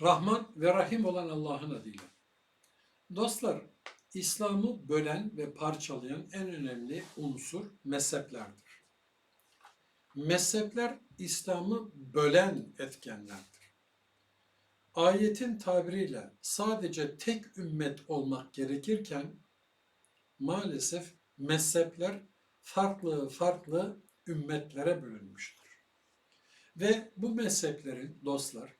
Rahman ve Rahim olan Allah'ın adıyla. Dostlar, İslam'ı bölen ve parçalayan en önemli unsur mezheplerdir. Mezhepler İslam'ı bölen etkenlerdir. Ayetin tabiriyle sadece tek ümmet olmak gerekirken maalesef mezhepler farklı farklı ümmetlere bölünmüştür. Ve bu mezheplerin dostlar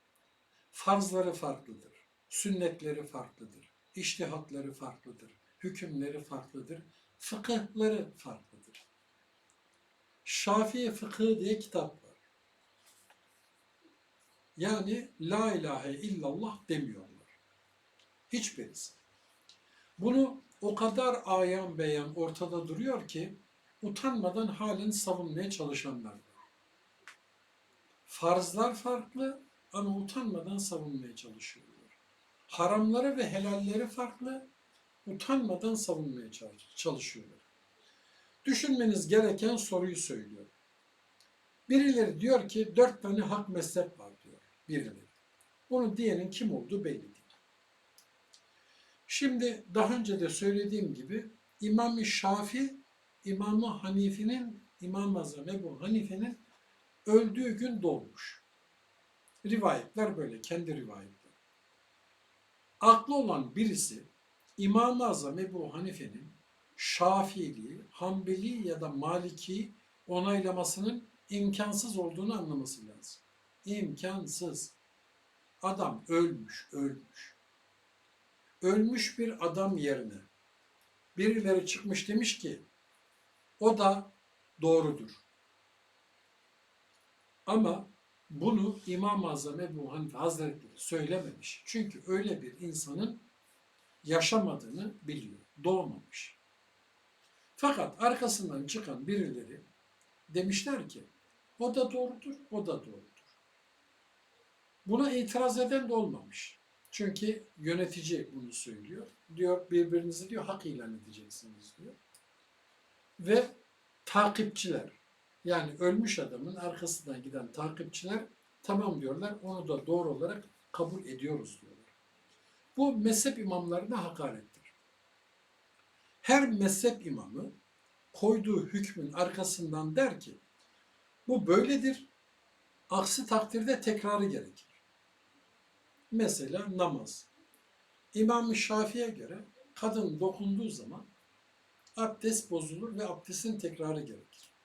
farzları farklıdır, sünnetleri farklıdır, iştihatları farklıdır, hükümleri farklıdır, fıkıhları farklıdır. Şafii fıkıhı diye kitap var. Yani la ilahe illallah demiyorlar. Hiçbirisi. Bunu o kadar ayan beyan ortada duruyor ki utanmadan halen savunmaya çalışanlar. Farzlar farklı ama utanmadan savunmaya çalışıyorlar. Haramları ve helalleri farklı, utanmadan savunmaya çalış- çalışıyorlar. Düşünmeniz gereken soruyu söylüyor. Birileri diyor ki dört tane hak mezhep var diyor birileri. Bunu diyenin kim olduğu belli değil. Şimdi daha önce de söylediğim gibi İmam-ı Şafi, İmam-ı Hanifi'nin, İmam-ı Azam Ebu Hanife'nin öldüğü gün doğmuş. Rivayetler böyle, kendi rivayetleri. Aklı olan birisi İmam-ı Azam Ebu Hanife'nin Şafili, Hanbeli ya da Maliki onaylamasının imkansız olduğunu anlaması lazım. İmkansız. Adam ölmüş, ölmüş. Ölmüş bir adam yerine birileri çıkmış demiş ki o da doğrudur. Ama bunu İmam-ı Azam Ebu Hanife Hazretleri söylememiş. Çünkü öyle bir insanın yaşamadığını biliyor. Doğmamış. Fakat arkasından çıkan birileri demişler ki o da doğrudur, o da doğrudur. Buna itiraz eden de olmamış. Çünkü yönetici bunu söylüyor. Diyor birbirinizi diyor hak ilan edeceksiniz diyor. Ve takipçiler yani ölmüş adamın arkasından giden takipçiler tamam diyorlar onu da doğru olarak kabul ediyoruz diyorlar. Bu mezhep imamlarına hakarettir. Her mezhep imamı koyduğu hükmün arkasından der ki bu böyledir. Aksi takdirde tekrarı gerekir. Mesela namaz. İmam-ı Şafii'ye göre kadın dokunduğu zaman abdest bozulur ve abdestin tekrarı gerekir.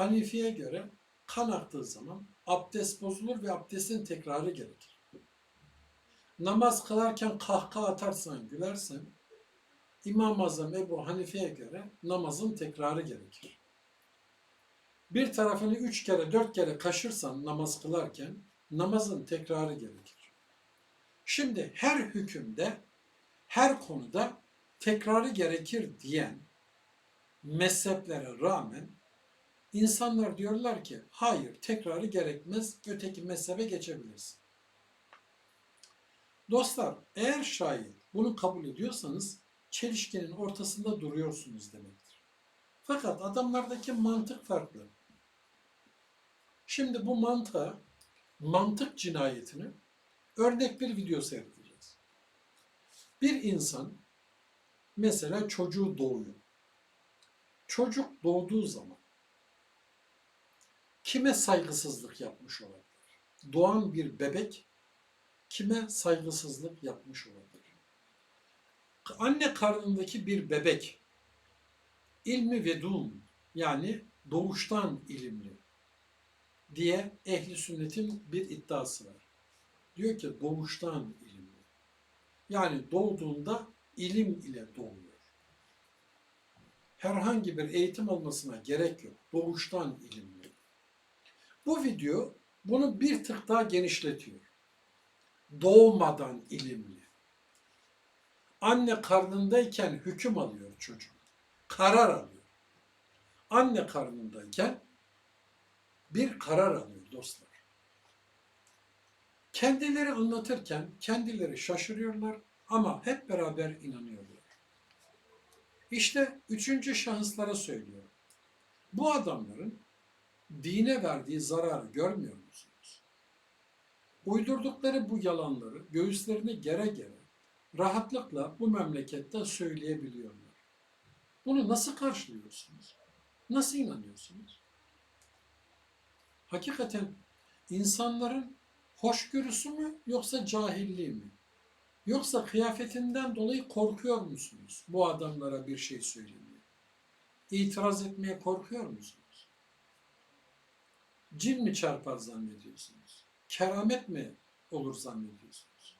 Hanifi'ye göre kan aktığı zaman abdest bozulur ve abdestin tekrarı gerekir. Namaz kılarken kahkaha atarsan, gülersen İmam-ı Azam Ebu Hanife'ye göre namazın tekrarı gerekir. Bir tarafını üç kere, dört kere kaşırsan namaz kılarken namazın tekrarı gerekir. Şimdi her hükümde, her konuda tekrarı gerekir diyen mezheplere rağmen insanlar diyorlar ki hayır tekrarı gerekmez öteki mezhebe geçebilirsin. Dostlar eğer şayet bunu kabul ediyorsanız çelişkinin ortasında duruyorsunuz demektir. Fakat adamlardaki mantık farklı. Şimdi bu mantığa, mantık cinayetini örnek bir video seyredeceğiz. Bir insan mesela çocuğu doğuyor. Çocuk doğduğu zaman kime saygısızlık yapmış olabilir? Doğan bir bebek kime saygısızlık yapmış olabilir? Anne karnındaki bir bebek ilmi vedun yani doğuştan ilimli diye ehli sünnetin bir iddiası var. Diyor ki doğuştan ilimli. Yani doğduğunda ilim ile doğuyor. Herhangi bir eğitim almasına gerek yok. Doğuştan ilimli. Bu video bunu bir tık daha genişletiyor. Doğmadan ilimli. Anne karnındayken hüküm alıyor çocuk. Karar alıyor. Anne karnındayken bir karar alıyor dostlar. Kendileri anlatırken kendileri şaşırıyorlar ama hep beraber inanıyorlar. İşte üçüncü şahıslara söylüyorum. Bu adamların dine verdiği zararı görmüyor musunuz? uydurdukları bu yalanları göğüslerine gere gere rahatlıkla bu memlekette söyleyebiliyorlar. Bunu nasıl karşılıyorsunuz? Nasıl inanıyorsunuz? Hakikaten insanların hoşgörüsü mü yoksa cahilliği mi? Yoksa kıyafetinden dolayı korkuyor musunuz bu adamlara bir şey söylemeye? İtiraz etmeye korkuyor musunuz? Cin mi çarpar zannediyorsunuz? Keramet mi olur zannediyorsunuz?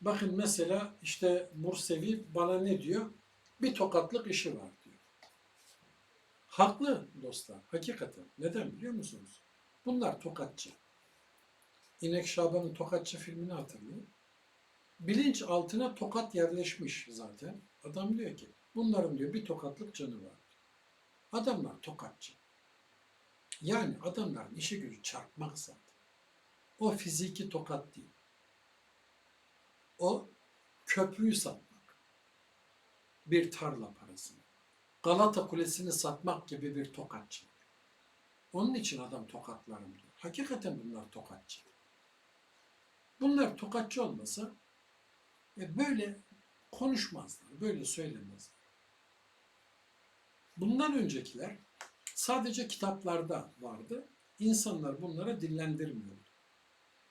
Bakın mesela işte Mursevi bana ne diyor? Bir tokatlık işi var diyor. Haklı dostlar, hakikaten. Neden biliyor musunuz? Bunlar tokatçı. İnek Şaban'ın Tokatçı filmini hatırlayın. Bilinç altına tokat yerleşmiş zaten. Adam diyor ki bunların diyor bir tokatlık canı var. Adamlar tokatçı. Yani adamların işi gücü çarpmak zaten. O fiziki tokat değil. O köprüyü satmak. Bir tarla parasını. Galata Kulesi'ni satmak gibi bir tokatçı. Onun için adam tokatlarım diyor. Hakikaten bunlar tokatçı. Bunlar tokatçı olmasa e, böyle konuşmazlar, böyle söylemezler. Bundan öncekiler sadece kitaplarda vardı. İnsanlar bunlara dillendirmiyordu.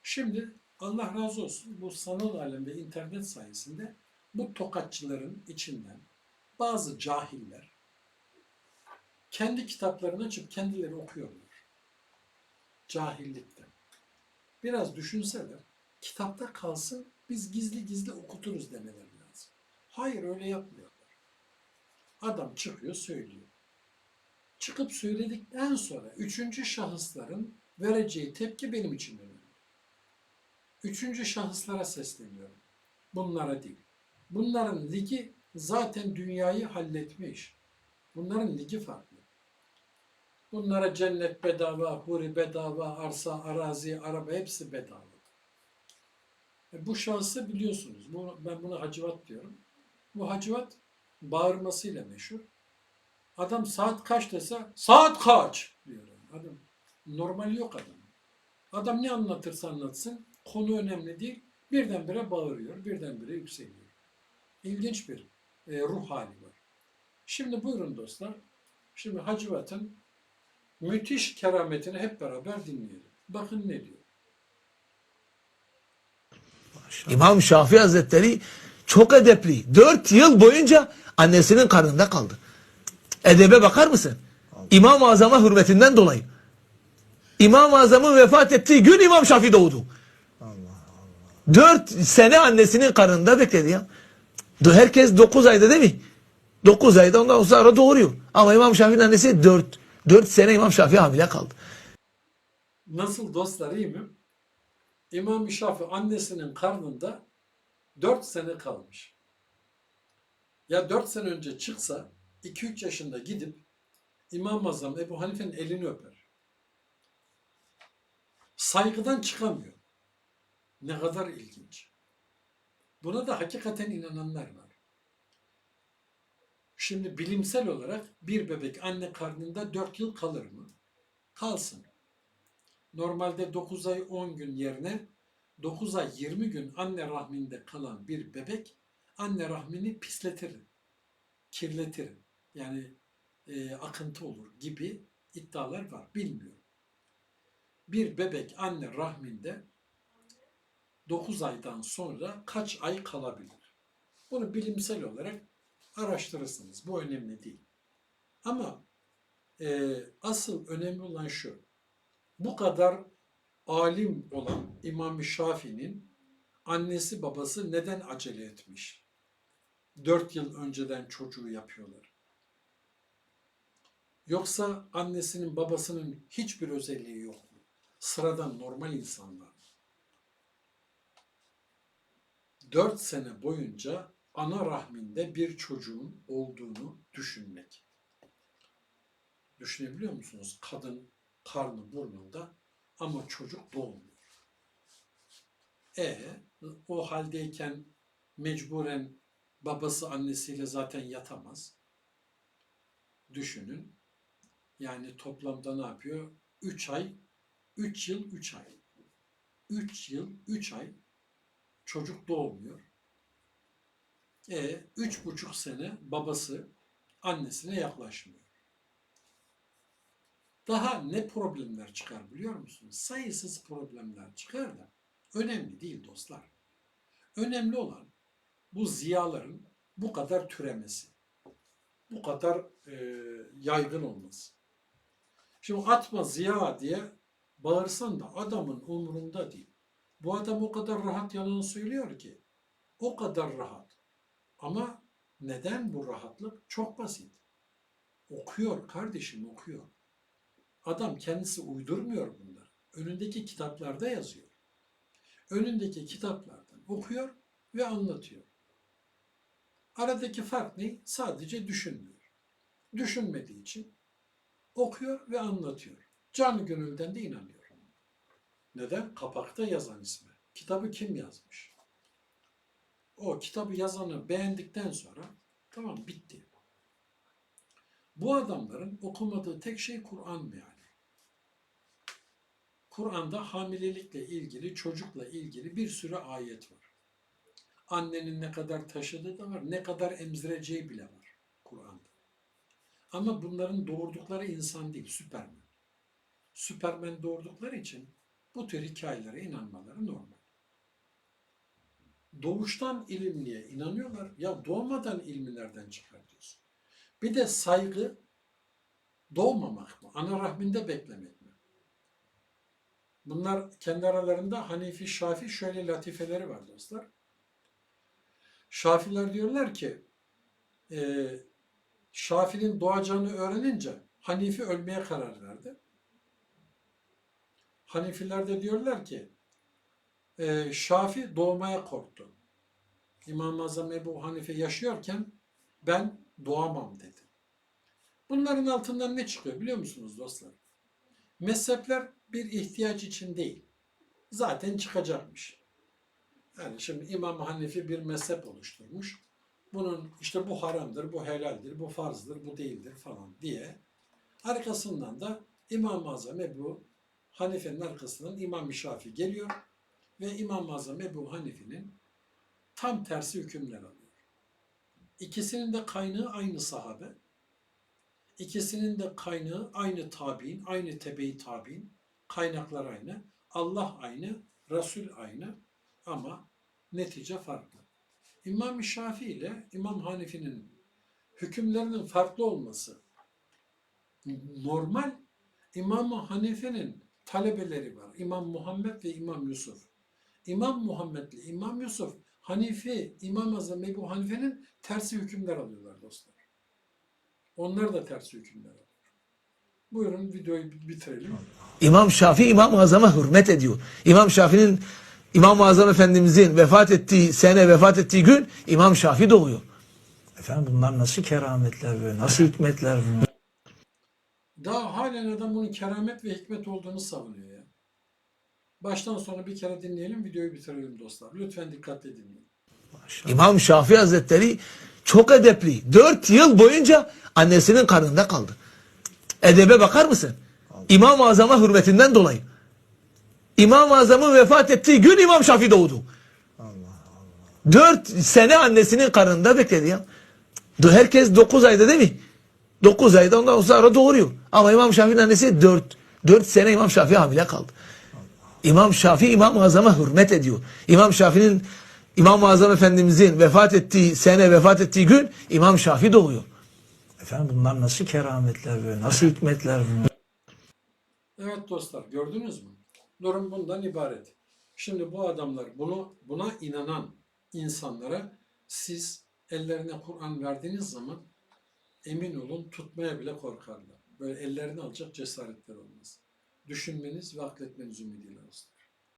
Şimdi Allah razı olsun bu sanal alem ve internet sayesinde bu tokatçıların içinden bazı cahiller kendi kitaplarını açıp kendileri okuyorlar. Cahillikten. Biraz düşünseler kitapta kalsın biz gizli gizli okuturuz demeleri lazım. Hayır öyle yapmıyorlar. Adam çıkıyor söylüyor. Çıkıp söyledikten sonra üçüncü şahısların vereceği tepki benim için önemli. Üçüncü şahıslara sesleniyorum. Bunlara değil. Bunların ligi zaten dünyayı halletmiş. Bunların ligi farklı. Bunlara cennet bedava, huri bedava, arsa, arazi, araba hepsi bedava. E, bu şahsı biliyorsunuz. Bu, ben buna hacivat diyorum. Bu hacivat bağırmasıyla meşhur. Adam saat kaç dese saat kaç diyor. Adam normal yok adam. Adam ne anlatırsa anlatsın konu önemli değil. Birdenbire bağırıyor, birdenbire yükseliyor. İlginç bir e, ruh hali var. Şimdi buyurun dostlar. Şimdi Hacivat'ın müthiş kerametini hep beraber dinleyelim. Bakın ne diyor. İmam Şafii Hazretleri çok edepli. Dört yıl boyunca annesinin karnında kaldı. Edebe bakar mısın? İmam-ı Azam'a hürmetinden dolayı. İmam-ı Azam'ın vefat ettiği gün İmam Şafii doğdu. Dört sene annesinin karnında bekledi ya. Herkes dokuz ayda değil mi? Dokuz ayda ondan sonra doğuruyor. Ama İmam Şafii'nin annesi dört, dört sene İmam Şafii hamile kaldı. Nasıl dostlar iyi mi? İmam Şafii annesinin karnında 4 sene kalmış. Ya 4 sene önce çıksa 2-3 yaşında gidip İmam-ı Azam Ebu Hanife'nin elini öper. Saygıdan çıkamıyor. Ne kadar ilginç. Buna da hakikaten inananlar var. Şimdi bilimsel olarak bir bebek anne karnında 4 yıl kalır mı? Kalsın. Normalde 9 ay 10 gün yerine 9 ay 20 gün anne rahminde kalan bir bebek anne rahmini pisletir, kirletir. Yani e, akıntı olur gibi iddialar var. Bilmiyorum. Bir bebek anne rahminde 9 aydan sonra kaç ay kalabilir? Bunu bilimsel olarak araştırırsınız. Bu önemli değil. Ama e, asıl önemli olan şu bu kadar alim olan İmam Şafii'nin annesi babası neden acele etmiş? Dört yıl önceden çocuğu yapıyorlar. Yoksa annesinin babasının hiçbir özelliği yok mu? Sıradan normal insanlar. Dört sene boyunca ana rahminde bir çocuğun olduğunu düşünmek. Düşünebiliyor musunuz? Kadın karnı burnunda ama çocuk doğmuyor. E o haldeyken mecburen babası annesiyle zaten yatamaz. Düşünün. Yani toplamda ne yapıyor? 3 ay, 3 yıl, 3 ay. 3 yıl 3 ay çocuk doğmuyor. E, üç buçuk sene babası annesine yaklaşmıyor. Daha ne problemler çıkar biliyor musunuz? Sayısız problemler çıkar da önemli değil dostlar. Önemli olan bu ziyaların bu kadar türemesi, bu kadar e, yaygın olması. Şimdi atma ziya diye bağırsan da adamın umurunda değil. Bu adam o kadar rahat yalan söylüyor ki. O kadar rahat. Ama neden bu rahatlık? Çok basit. Okuyor kardeşim okuyor. Adam kendisi uydurmuyor bunları. Önündeki kitaplarda yazıyor. Önündeki kitaplardan okuyor ve anlatıyor. Aradaki fark ne? Sadece düşünmüyor. Düşünmediği için okuyor ve anlatıyor. Canı gönülden de inanıyor. Neden? Kapakta yazan ismi. Kitabı kim yazmış? O kitabı yazanı beğendikten sonra tamam bitti. Bu adamların okumadığı tek şey Kur'an yani? Kur'an'da hamilelikle ilgili, çocukla ilgili bir sürü ayet var. Annenin ne kadar taşıdığı da var, ne kadar emzireceği bile var. Ama bunların doğurdukları insan değil, Süpermen. Süpermen doğurdukları için bu tür hikayelere inanmaları normal. Doğuştan ilimliye inanıyorlar. Ya doğmadan ilmi nereden çıkartıyorsun? Bir de saygı doğmamak mı? Ana rahminde beklemek mi? Bunlar kendi aralarında Hanefi, Şafi şöyle latifeleri var dostlar. Şafiler diyorlar ki e, Şafi'nin doğacağını öğrenince Hanifi ölmeye karar verdi. Hanifiler de diyorlar ki e, Şafi doğmaya korktu. İmam-ı Azam Ebu Hanife yaşıyorken ben doğamam dedi. Bunların altından ne çıkıyor biliyor musunuz dostlar? Mezhepler bir ihtiyaç için değil. Zaten çıkacakmış. Yani şimdi İmam Hanifi bir mezhep oluşturmuş. Bunun işte bu haramdır, bu helaldir, bu farzdır, bu değildir falan diye. Arkasından da İmam-ı Azam Ebu Hanife'nin arkasından İmam-ı Şafi geliyor ve İmam-ı Azam Ebu Hanife'nin tam tersi hükümler alıyor. İkisinin de kaynağı aynı sahabe. İkisinin de kaynağı aynı tabi'in, aynı tebe-i tabi'in. Kaynaklar aynı. Allah aynı, Resul aynı ama netice farklı. İmam Şafii ile İmam Hanifi'nin hükümlerinin farklı olması normal. İmam Hanifi'nin talebeleri var. İmam Muhammed ve İmam Yusuf. İmam Muhammed ile İmam Yusuf Hanifi, İmam Azam Ebu Hanife'nin tersi hükümler alıyorlar dostlar. Onlar da tersi hükümler alıyor. Buyurun videoyu bitirelim. İmam Şafii İmam-ı Azam'a hürmet ediyor. İmam Şafii'nin İmam-ı Azam Efendimizin vefat ettiği sene vefat ettiği gün İmam Şafii doğuyor. Efendim bunlar nasıl kerametler böyle, nasıl hikmetler bunlar? Daha halen adam bunun keramet ve hikmet olduğunu savunuyor ya. Baştan sona bir kere dinleyelim, videoyu bitirelim dostlar. Lütfen dikkatle dinleyin. Maşallah. İmam Şafii Hazretleri çok edepli. Dört yıl boyunca annesinin karnında kaldı. Edebe bakar mısın? İmam-ı Azam'a hürmetinden dolayı. İmam-ı Azam'ın vefat ettiği gün İmam Şafii doğdu. Dört sene annesinin karnında bekledi ya. Herkes dokuz ayda değil mi? Dokuz ayda ondan sonra doğuruyor. Ama İmam Şafii'nin annesi dört, dört sene İmam Şafii hamile kaldı. İmam Şafii İmam-ı Azam'a hürmet ediyor. İmam Şafii'nin İmam-ı Azam Efendimizin vefat ettiği sene vefat ettiği gün İmam Şafii doğuyor. Efendim bunlar nasıl kerametler böyle, nasıl hikmetler bunlar? Evet dostlar gördünüz mü? Durum bundan ibaret. Şimdi bu adamlar bunu buna inanan insanlara siz ellerine Kur'an verdiğiniz zaman emin olun tutmaya bile korkarlar. Böyle ellerini alacak cesaretler olmaz. Düşünmeniz ve akletmeniz ümidiyle dostlar.